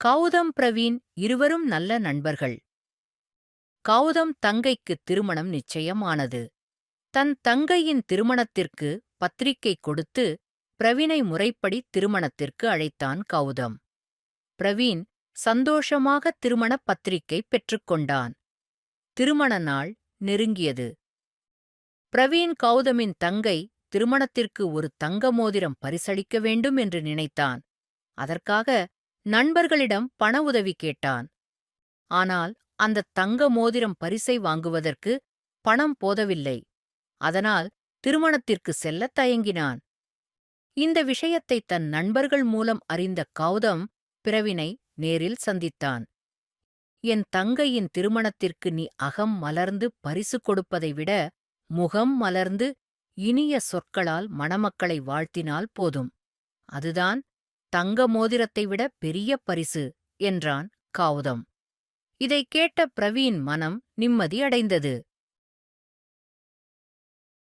கௌதம் பிரவீன் இருவரும் நல்ல நண்பர்கள். கௌதம் தங்கைக்கு திருமணம் நிச்சயமானது. தன் தங்கையின் திருமணத்திற்கு பத்திரிகை கொடுத்து பிரவீனை முறைப்படி திருமணத்திற்கு அழைத்தான் கௌதம். பிரவீன் சந்தோஷமாக திருமண பத்திரிகை பெற்றுக்கொண்டான் திருமண நாள் நெருங்கியது. பிரவீன் கௌதமின் தங்கை திருமணத்திற்கு ஒரு தங்க மோதிரம் பரிசளிக்க வேண்டும் என்று நினைத்தான். அதற்காக நண்பர்களிடம் பண உதவி கேட்டான். ஆனால் அந்த தங்க மோதிரம் பரிசை வாங்குவதற்கு பணம் போதவில்லை. அதனால் திருமணத்திற்கு செல்லத் தயங்கினான். இந்த விஷயத்தை தன் நண்பர்கள் மூலம் அறிந்த கௌதம் பிரவினை நேரில் சந்தித்தான். என் தங்கையின் திருமணத்திற்கு நீ அகம் மலர்ந்து பரிசு கொடுப்பதை விட முகம் மலர்ந்து இனிய சொற்களால் மணமக்களை வாழ்த்தினால் போதும். அதுதான் தங்க மோதிரத்தை விட பெரிய பரிசு என்றான் காவுதம். இதைக் கேட்ட பிரவீன் மனம் நிம்மதி அடைந்தது.